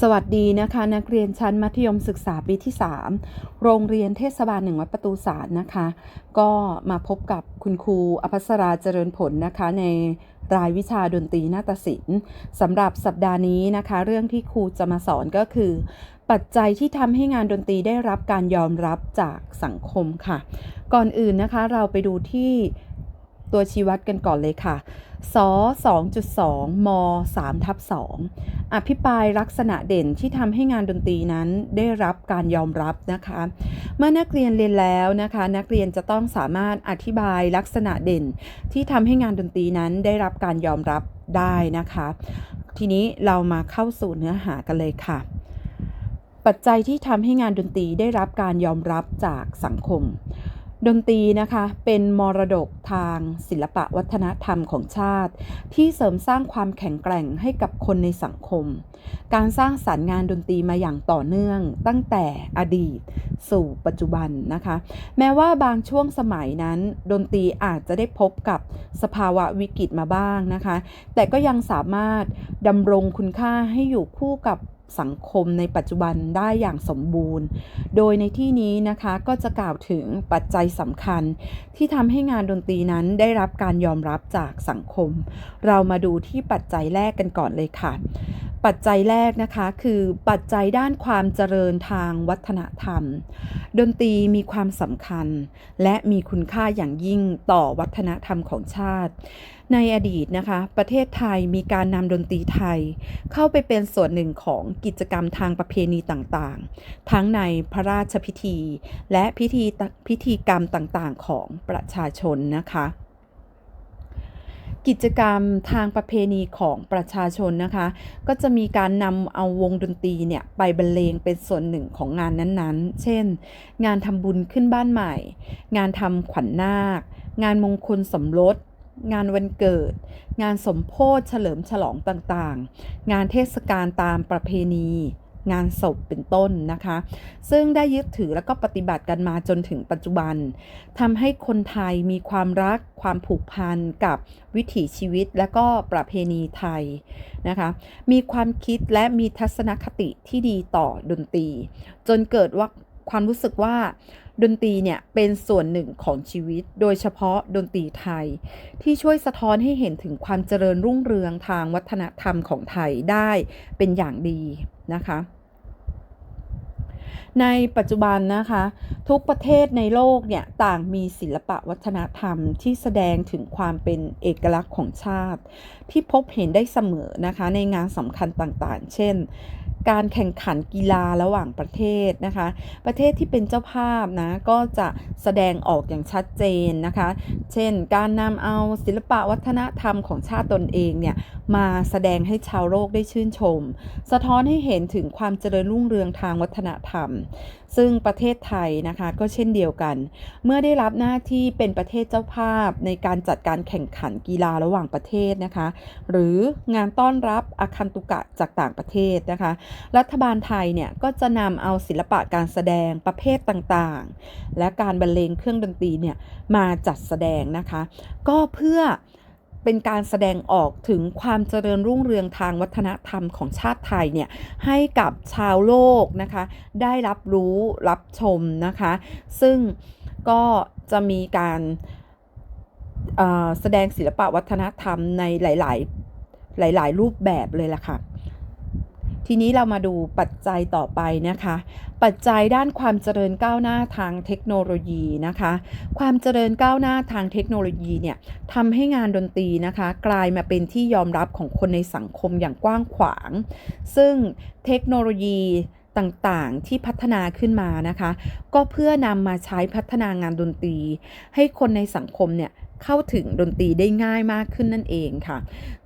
สวัสดีนะคะ นักเรียนชั้นมัธยมศึกษาปีที่ 3 โรงเรียนเทศบาลหนึ่งวัดประตูสารนะคะ ก็มาพบกับคุณครูอภัสราเจริญผลนะคะในรายวิชาดนตรีนาฏศิลป์สำหรับสัปดาห์นี้นะคะ เรื่องที่ครูจะมาสอนก็คือ ปัจจัยที่ทำให้งานดนตรีได้รับการยอมรับจากสังคมค่ะ ก่อนอื่นนะคะเราไปดูที่ ตัวชี้วัดกันก่อนเลยค่ะส2.2 ม3ทับ2อภิปรายลักษณะเด่นที่ทำให้งานดนตรีนั้นได้รับการยอมรับนะคะ เมื่อนักเรียนเรียนแล้วนะคะ นักเรียนจะต้องสามารถอธิบายลักษณะเด่น ที่ทำให้งานดนตรีนั้นได้รับการยอมรับได้นะคะ ทีนี้เรามาเข้าสู่เนื้อหากันเลยค่ะ ปัจจัยที่ทำให้งานดนตรีได้รับการยอมรับจากสังคม ดนตรีนะคะเป็นมรดกทางศิลปะวัฒนธรรมของชาติ ที่เสริมสร้างความแข็งแกร่งให้กับคนในสังคม การสร้างสรรค์งานดนตรีมาอย่างต่อเนื่อง ตั้งแต่อดีต สู่ปัจจุบันนะคะ แม้ว่าบางช่วงสมัยนั้น ดนตรีอาจจะได้พบกับสภาวะวิกฤตมาบ้างนะคะ แต่ก็ยังสามารถดำรงคุณค่าให้อยู่คู่กับ สังคมในปัจจุบันได้อย่างสมบูรณ์ โดยในที่นี้นะคะก็จะกล่าวถึงปัจจัยสำคัญ ที่ทำให้งานดนตรีนั้นได้รับการยอมรับจากสังคม เรามาดูที่ปัจจัยแรกกันก่อนเลยค่ะ ปัจจัยแรกนะคะคือปัจจัยด้านความเจริญทางวัฒนธรรม ดนตรีมีความสำคัญ และมีคุณค่าอย่างยิ่งต่อวัฒนธรรมของชาติ ในอดีตนะคะ ประเทศไทยมีการนำดนตรีไทย เข้าไปเป็นส่วนหนึ่งของกิจกรรมทางประเพณีต่างๆ ทั้งในพระราชพิธี และพิธีพิธีกรรมต่างๆ ของประชาชนนะคะ กิจกรรมทางประเพณีของประชาชนนะคะ ก็จะมีการนำเอาวงดนตรีเนี่ยไปบรรเลงเป็นส่วนหนึ่งของงานนั้นๆ เช่น งานทำบุญขึ้นบ้านใหม่ งานทำขวัญนาค งานมงคลสมรส งานวันเกิด งานสมโพธิเฉลิมฉลองต่างๆ งานเทศกาลตามประเพณี งานศพเป็นต้นนะคะ ซึ่งได้ยึดถือแล้วก็ปฏิบัติกันมาจนถึงปัจจุบันทำให้คนไทยมีความรักความผูกพันกับวิถีชีวิตและก็ประเพณีไทยนะคะ มีความคิดและมีทัศนคติที่ดีต่อดนตรี จนเกิดว่าความรู้สึกว่าดนตรีเนี่ยเป็นส่วนหนึ่งของชีวิต โดยเฉพาะดนตรีไทย ที่ช่วยสะท้อนให้เห็นถึงความเจริญรุ่งเรืองทางวัฒนธรรมของไทยได้เป็นอย่างดีนะคะ ในปัจจุบันนะคะ ทุกประเทศในโลกเนี่ยต่างมีศิลปะวัฒนธรรมที่แสดงถึงความเป็นเอกลักษณ์ของชาติ ที่พบเห็นได้เสมอนะคะในงานสำคัญต่างๆ เช่น การแข่งขันกีฬาระหว่างประเทศนะคะ ประเทศที่เป็นเจ้าภาพนะก็จะแสดงออกอย่างชัดเจนนะคะ เช่น การนำเอาศิลปะวัฒนธรรมของชาติตนเองเนี่ยมาแสดงให้ชาวโลกได้ชื่นชม สะท้อนให้เห็นถึงความเจริญรุ่งเรืองทางวัฒนธรรม ซึ่งประเทศไทยนะคะก็เช่นเดียวกัน เมื่อได้รับหน้าที่เป็นประเทศเจ้าภาพในการจัดการแข่งขันกีฬาระหว่างประเทศนะคะ หรืองานต้อนรับอาคันตุกะจากต่างประเทศนะคะ รัฐบาลไทยเนี่ยก็จะนำเอาศิลปะการแสดงประเภทต่างๆ และการบรรเลงเครื่องดนตรีเนี่ยมาจัดแสดงนะคะ ก็เพื่อ เป็นการแสดงออกถึงความเจริญรุ่งเรืองทางวัฒนธรรมของชาติไทยเนี่ยให้กับชาวโลกนะคะ ได้รับรู้รับชมนะคะ ซึ่งก็จะมีการแสดงศิลปะวัฒนธรรมในหลาย ๆ หลาย ๆ รูปแบบเลยล่ะค่ะ ทีนี้เรามาดูปัจจัยต่อไปนะคะ ปัจจัยด้านความเจริญก้าวหน้าทางเทคโนโลยีนะคะ ความเจริญก้าวหน้าทางเทคโนโลยีเนี่ยทำให้งานดนตรีนะคะ กลายมาเป็นที่ยอมรับของคนในสังคมอย่างกว้างขวาง ซึ่งเทคโนโลยีต่างๆ ที่พัฒนาขึ้นมานะคะ ก็เพื่อนำมาใช้พัฒนางานดนตรี ให้คนในสังคมเนี่ยเข้าถึงดนตรีได้ง่ายมากขึ้นนั่นเองค่ะ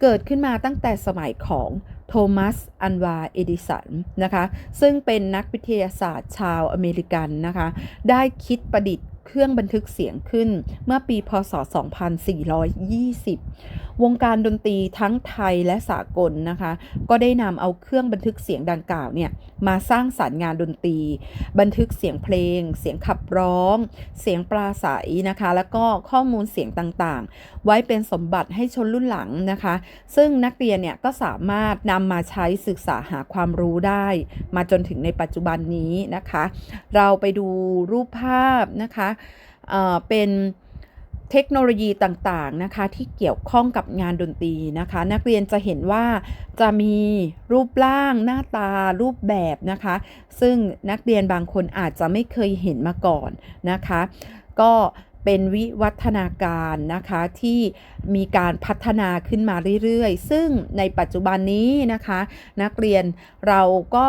เกิดขึ้นมาตั้งแต่สมัยของ โทมัส อันวา เอดิสัน นะคะ ซึ่งเป็นนักวิทยาศาสตร์ชาวอเมริกันนะคะ ได้คิดประดิษฐ์เครื่องบันทึกเสียงขึ้นเมื่อปีพศ 2420วงการดนตรีทั้งไทยและสากลนะคะ ก็ได้นำเอาเครื่องบันทึกเสียงดังกล่าวเนี่ยมาสร้างสรรค์งานดนตรี บันทึกเสียงเพลง เสียงขับร้อง เสียงปราศัยนะคะ แล้วก็ข้อมูลเสียงต่างๆ ไว้เป็นสมบัติให้ชนรุ่นหลังนะคะ ซึ่งนักเรียนเนี่ยก็สามารถนำมาใช้ศึกษาหาความรู้ได้ มาจนถึงในปัจจุบันนี้นะคะ เราไปดูรูปภาพนะคะเเป็น เทคโนโลยีต่างๆนะคะที่เกี่ยวข้องกับงานดนตรีนะคะ นักเรียนจะเห็นว่าจะมีรูปร่างหน้าตารูปแบบนะคะ ซึ่งนักเรียนบางคนอาจจะไม่เคยเห็นมาก่อนนะคะ ก็เป็นวิวัฒนาการนะคะที่มีการพัฒนาขึ้นมาเรื่อยๆ ซึ่งในปัจจุบันนี้นะคะ นักเรียนเราก็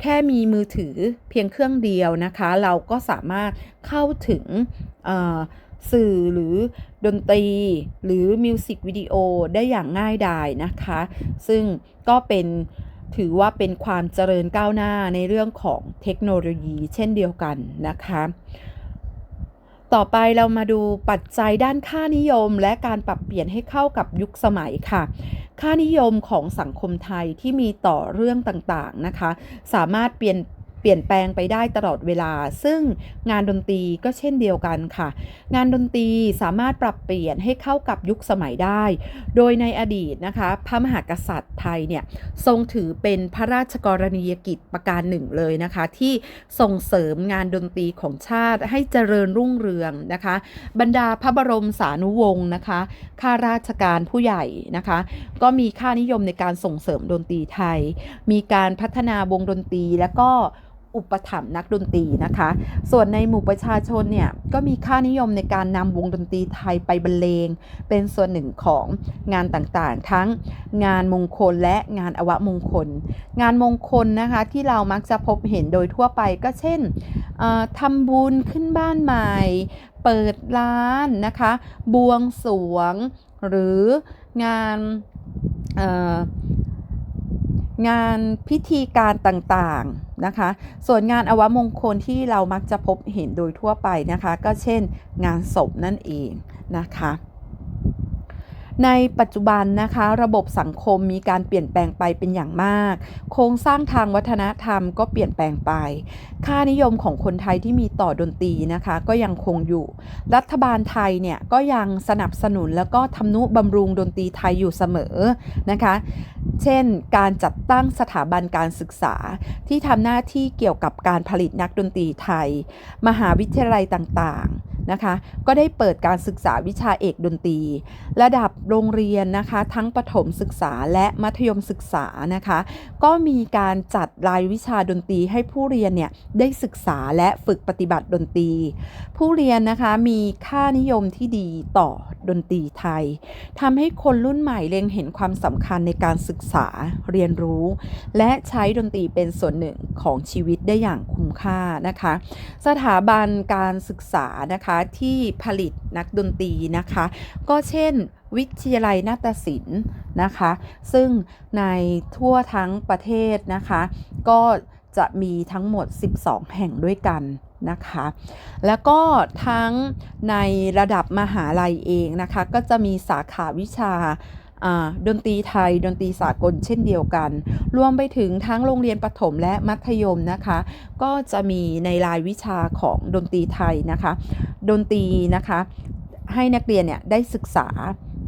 แค่มีมือถือเพียงเครื่องเดียวนะคะ เราก็สามารถเข้าถึงเสื่อหรือดนตรี หรือมิวสิกวิดีโอได้อย่างง่ายดายนะคะ ซึ่งก็เป็นถือว่าเป็นความเจริญก้าวหน้าในเรื่องของเทคโนโลยีเช่นเดียวกันนะคะ ต่อไปเรามาดูปัจจัยด้านค่านิยม และการปรับเปลี่ยนให้เข้ากับยุคสมัยค่ะ ค่านิยมของสังคมไทยที่มีต่อเรื่องต่างๆนะคะ สามารถเปลี่ยน เปลี่ยนแปลงไปได้ตลอดเวลา ซึ่งงานดนตรีก็เช่นเดียวกันค่ะ งานดนตรีสามารถปรับเปลี่ยนให้เข้ากับยุคสมัยได้ โดยในอดีตนะคะ พระมหากษัตริย์ไทยเนี่ยทรงถือเป็นพระราชกรณียกิจประการหนึ่งเลยนะคะ ที่ส่งเสริมงานดนตรีของชาติให้เจริญรุ่งเรืองนะคะ บรรดาพระบรมสานุวงศ์นะคะข้าราชการผู้ใหญ่นะคะ ก็มีค่านิยมในการส่งเสริมดนตรีไทย มีการพัฒนาวงดนตรีแล้วก็ อุปถัมภ์นักดนตรีนะคะ ส่วนในหมู่ประชาชนเนี่ยก็มีค่านิยมในการนำวงดนตรีไทยไปบรรเลง เป็นส่วนหนึ่งของงานต่างๆ ทั้งงานมงคลและงานอวมงคล งานมงคลนะคะที่เรามักจะพบเห็นโดยทั่วไปก็เช่นทำบุญขึ้นบ้านใหม่ เปิดร้านนะคะ บวงสรวง หรืองานงานพิธีการต่างๆ นะคะ ส่วนงานอวมงคลที่เรามักจะพบเห็นโดยทั่วไปนะคะ ก็เช่น งานศพนั่นเองนะคะในปัจจุบันนะคะระบบสังคมมีการเปลี่ยนแปลงไปเป็นอย่างมาก โครงสร้างทางวัฒนธรรมก็เปลี่ยนแปลงไป ค่านิยมของคนไทยที่มีต่อดนตรีนะคะก็ยังคงอยู่ รัฐบาลไทยเนี่ยก็ยังสนับสนุนแล้วก็ทำนุบำรุงดนตรีไทยอยู่เสมอนะคะ เช่น การจัดตั้งสถาบันการศึกษา ที่ทำหน้าที่เกี่ยวกับการผลิตนักดนตรีไทย มหาวิทยาลัยต่างๆ นะคะ ก็ได้เปิดการศึกษาวิชาเอกดนตรี ระดับโรงเรียนนะคะ ทั้งประถมศึกษาและมัธยมศึกษานะคะ ก็มีการจัดรายวิชาดนตรีให้ผู้เรียนเนี่ยได้ศึกษาและฝึกปฏิบัติดนตรี ผู้เรียนนะคะมีค่านิยมที่ดีต่อดนตรีไทยทำให้คนรุ่นใหม่เล็งเห็นความสำคัญในการศึกษาเรียนรู้ และใช้ดนตรีเป็นส่วนหนึ่งของชีวิตได้อย่างคุ้มค่านะคะ สถาบันการศึกษานะคะที่ผลิตนักดนตรีนะคะ ก็เช่น วิทยาลัยนาฏศิลป์นะคะ ซึ่งในทั่วทั้งประเทศนะคะ ก็จะมีทั้งหมด 12 แห่งด้วยกันนะคะ แล้วก็ทั้งในระดับมหาลัยเองนะคะ ก็จะมีสาขาวิชา ดนตรีไทย ดนตรีสากลเช่นเดียวกัน รวมไปถึงทั้งโรงเรียนประถมและมัธยมนะคะ ก็จะมีในรายวิชาของดนตรีไทยนะคะ ดนตรีนะคะให้นักเรียนเนี่ยได้ศึกษา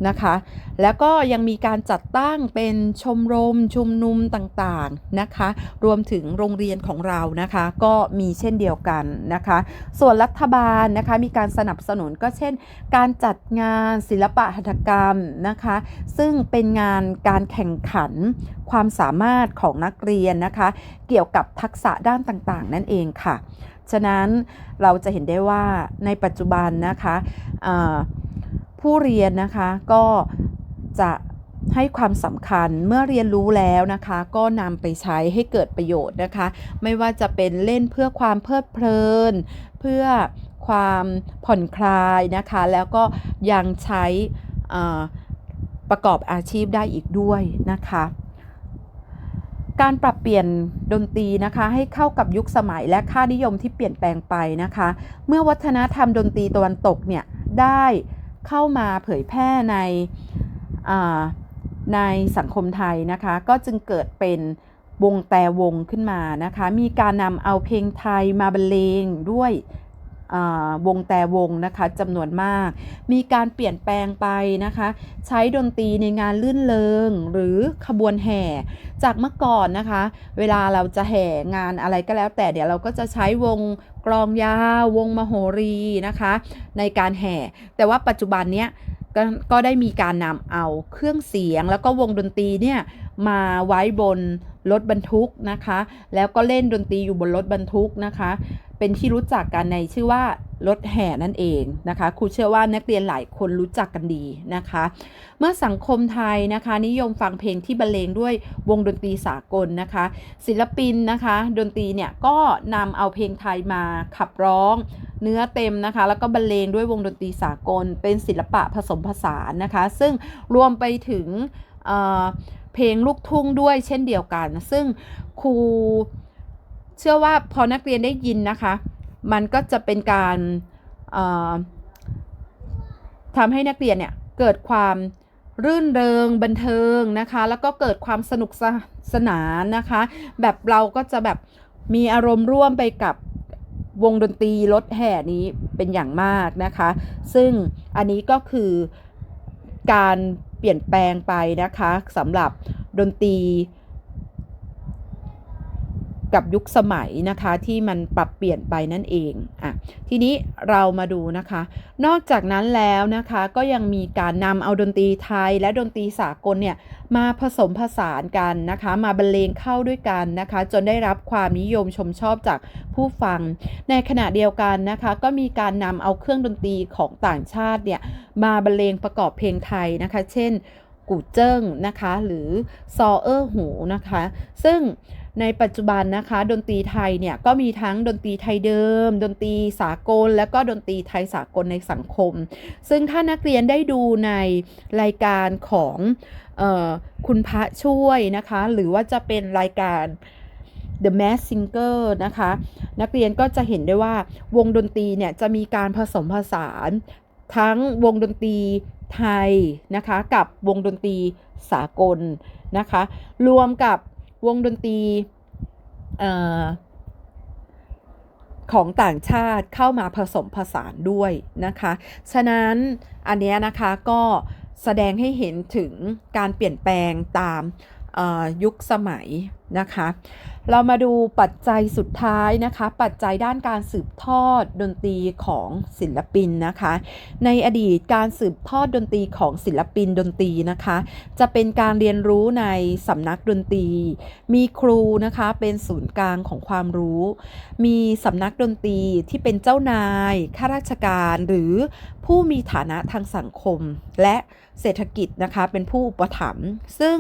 นะคะ แล้วก็ยังมีการจัดตั้งเป็นชมรมชุมนุมต่างๆนะคะ รวมถึงโรงเรียนของเรานะคะ ก็มีเช่นเดียวกันนะคะ ส่วนรัฐบาลนะคะมีการสนับสนุนก็เช่น การจัดงานศิลปะหัตถกรรมนะคะ ซึ่งเป็นงานการแข่งขันความสามารถของนักเรียนนะคะ เกี่ยวกับทักษะด้านต่างๆ นั่นเองค่ะ ฉะนั้นเราจะเห็นได้ว่าในปัจจุบันนะคะ ผู้เรียนนะคะก็จะให้ความสำคัญเมื่อเรียนรู้แล้วนะคะ ก็นำไปใช้ให้เกิดประโยชน์นะคะ ไม่ว่าจะเป็นเล่นเพื่อความเพลิดเพลิน เพื่อความผ่อนคลายนะคะ แล้วก็ยังใช้ประกอบอาชีพได้อีกด้วยนะคะ การปรับเปลี่ยนดนตรีนะคะ ให้เข้ากับยุคสมัยและค่านิยมที่เปลี่ยนแปลงไปนะคะ เมื่อวัฒนธรรมดนตรีตะวันตกเนี่ยได้ เข้ามาเผยแพร่ในในสังคมไทยนะคะ ก็จึงเกิดเป็นวงแต่วงขึ้นมานะคะ มีการนำเอาเพลงไทยมาบรรเลงด้วย วงแต่วงนะคะจำนวนมาก มีการเปลี่ยนแปลงไปนะคะ ใช้ดนตรีในงานลื่นเริงหรือขบวนแห่ จากเมื่อก่อนนะคะ เวลาเราจะแห่งานอะไรก็แล้วแต่เดี๋ยวเราก็จะใช้วงกลองยาววงมโหรีนะคะ ในการแห่ แต่ว่าปัจจุบันเนี้ยกก็ได้มีการนำเอาเครื่องเสียงแล้วก็วงดนตรีเนี่ยมาไว้บนรถบรรทุกนะคะ แล้วก็เล่นดนตรีอยู่บนรถบรรทุกนะคะ เป็นที่รู้จักกันในชื่อว่ารถแห่นั่นเองนะคะครูเชื่อว่านักเรียนหลายคนรู้จักกันดีนะคะ เมื่อสังคมไทยนะคะ นิยมฟังเพลงที่บรรเลงด้วยวงดนตรีสากลนะคะ ศิลปินนะคะ ดนตรีเนี่ยก็นำเอาเพลงไทยมาขับร้อง เนื้อเต็มนะคะ แล้วก็บรรเลงด้วยวงดนตรีสากล เป็นศิลปะผสมผสานนะคะ ซึ่งรวมไปถึงเเพลงลูกทุ่งด้วยเช่นเดียวกัน ซึ่งครู เชื่อว่าพอนักเรียนได้ยินนะคะ มันก็จะเป็นการทำให้นักเรียนเนี่ยเกิดความรื่นเริงบันเทิงนะคะ แล้วก็เกิดความสนุกสสนานนะคะ แบบเราก็จะแบบมีอารมณ์ร่วมไปกับวงดนตรีรถแห่นี้เป็นอย่างมากนะคะ ซึ่งอันนี้ก็คือการเปลี่ยนแปลงไปนะคะสำหรับดนตรี กับยุคสมัยนะคะที่มันปรับเปลี่ยนไปนั่นเองอะทีนี้เรามาดูนะคะ นอกจากนั้นแล้วนะคะก็ยังมีการนำเอาดนตรีไทยและดนตรีสากลเนี่ยมาผสมผสานกันนะคะ มาบรรเลงเข้าด้วยกันนะคะ จนได้รับความนิยมชมชอบจากผู้ฟัง ในขณะเดียวกันนะคะ ก็มีการนำเอาเครื่องดนตรีของต่างชาติเนี่ยมาบรรเลงประกอบเพลงไทยนะคะ เช่นกูเจิ้งนะคะ หรือซอเออร์หูนะคะ ซึ่ง ในปัจจุบันนะคะดนตรีไทยเนี่ยก็มีทั้งดนตรีไทยเดิม ดนตรีสากล และก็ดนตรีไทยสากลในสังคม ซึ่งถ้านักเรียนได้ดูในรายการของออคุณพระช่วยนะคะ หรือว่าจะเป็นรายการ The Mask Singer นะคะ นักเรียนก็จะเห็นได้ว่าวงดนตรีเนี่ยจะมีการผสมผสานทั้งวงดนตรีไทยนะคะ กับวงดนตรีสากลนะคะ รวมกับ วงดนตรีของต่างชาติเข้ามาผสมผสานด้วยนะคะ ฉะนั้นอันเนี้ยนะคะก็แสดงให้เห็นถึงการเปลี่ยนแปลงตามยุคสมัย นะคะ เรามาดูปัจจัยสุดท้ายนะคะ ปัจจัยด้านการสืบทอดดนตรีของศิลปินนะคะ ในอดีตการสืบทอดดนตรีของศิลปินดนตรีนะคะ จะเป็นการเรียนรู้ในสำนักดนตรี มีครูนะคะเป็นศูนย์กลางของความรู้ มีสำนักดนตรีที่เป็นเจ้านายข้าราชการหรือผู้มีฐานะทางสังคมและเศรษฐกิจนะคะเป็นผู้อุปถัมภ์ซึ่ง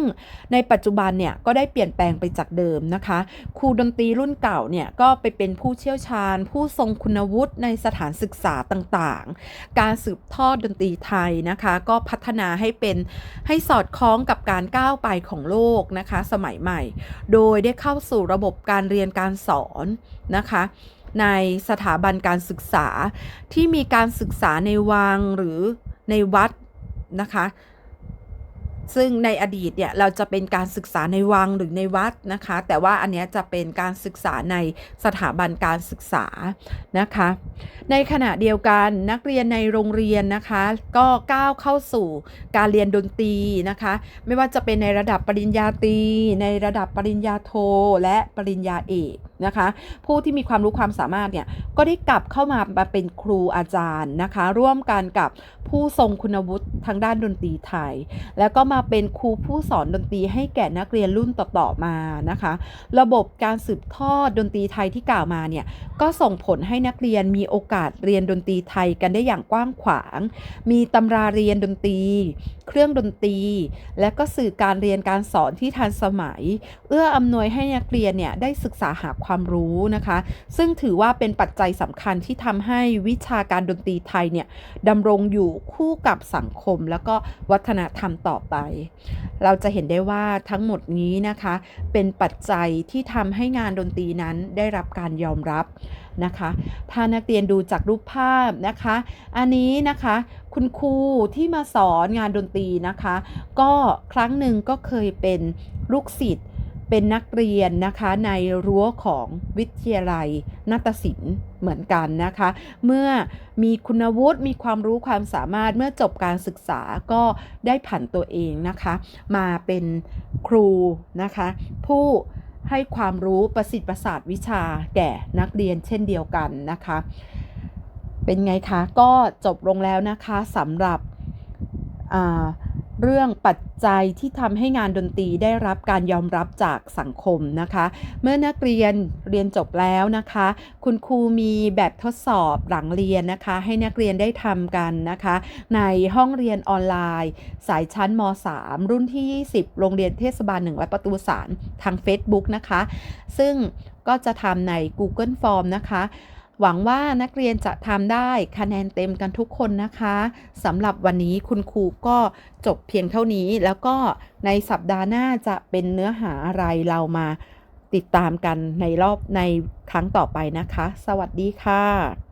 ในปัจจุบันเนี่ยก็ได้เปลี่ยนแปลงไปจากเดิมนะคะ ครูดนตรีรุ่นเก่าเนี่ยก็ไปเป็นผู้เชี่ยวชาญ ผู้ทรงคุณวุฒิในสถานศึกษาต่างๆ การสืบทอดดนตรีไทยนะคะ ก็พัฒนาให้เป็นให้สอดคล้องกับการก้าวไปของโลกนะคะ สมัยใหม่ โดยได้เข้าสู่ระบบการเรียนการสอนนะคะในสถาบันการศึกษาที่มีการศึกษาในวังหรือในวัดนะคะ ซึ่งในอดีตเนี่ยเราจะเป็นการศึกษาในวังหรือในวัดนะคะ แต่ว่าอันเนี้ยจะเป็นการศึกษาในสถาบันการศึกษานะคะ ในขณะเดียวกันนักเรียนในโรงเรียนนะคะ ก็ก้าวเข้าสู่การเรียนดนตรีนะคะ ไม่ว่าจะเป็นในระดับปริญญาตรีในระดับปริญญาโทและปริญญาเอกนะคะ ผู้ที่มีความรู้ความสามารถเนี่ยก็ได้กลับเข้ามามาเป็นครูอาจารย์นะคะ ร่วมกันกับผู้ทรงคุณวุฒิทางด้านดนตรีไทย แล้วก็มาเป็นครูผู้สอนดนตรีให้แก่นักเรียนรุ่นต่อๆมานะคะ ระบบการสืบทอดดนตรีไทยที่กล่าวมาเนี่ยก็ส่งผลให้นักเรียนมีโอกาสเรียนดนตรีไทยกันได้อย่างกว้างขวาง มีตำราเรียนดนตรี เครื่องดนตรี และก็สื่อการเรียนการสอนที่ทันสมัย เอื้ออำนวยให้นักเรียนเนี่ยได้ศึกษาหาความรู้นะคะ ซึ่งถือว่าเป็นปัจจัยสำคัญที่ทำให้วิชาการดนตรีไทยเนี่ยดำรงอยู่คู่กับสังคมแล้วก็วัฒนธรรมต่อไป เราจะเห็นได้ว่าทั้งหมดนี้นะคะ เป็นปัจจัยที่ทำให้งานดนตรีนั้นได้รับการยอมรับนะคะ ถ้านักเรียนดูจากรูปภาพนะคะ อันนี้นะคะคุณครูที่มาสอนงานดนตรีนะคะ ก็ครั้งหนึ่งก็เคยเป็นลูกศิษย์ เป็นนักเรียนนะคะในรั้วของวิทยาลัยนาฏศิลป์เหมือนกันนะคะ เมื่อมีคุณวุฒิมีความรู้ความสามารถเมื่อจบการศึกษาก็ได้ผันตัวเองนะคะ มาเป็นครูนะคะ ผู้ให้ความรู้ประสิทธิ์ประสาทวิชาแก่นักเรียนเช่นเดียวกันนะคะ เป็นไงคะ ก็จบลงแล้วนะคะสำหรับอ่า เรื่องปัจจัยที่ทำให้งานดนตรีได้รับการยอมรับจากสังคมนะคะ เมื่อนักเรียนเรียนจบแล้วนะคะ คุณครูมีแบบทดสอบหลังเรียนนะคะ ให้นักเรียนได้ทำกันนะคะ ในห้องเรียนออนไลน์ สายชั้นม .3 รุ่นที่ 20 โรงเรียนเทศบาลหนึ่งวัดประตูสารทาง Facebook นะคะ ซึ่งก็จะทำใน Google Form นะคะ หวังว่านักเรียนจะทำได้คะแนนเต็มกันทุกคนนะคะสำหรับวันนี้คุณครูก็จบเพียงเท่านี้ แล้วก็ในสัปดาห์หน้าจะเป็นเนื้อหาอะไรเรามาติดตามกันในรอบในครั้งต่อไปนะคะ สวัสดีค่ะ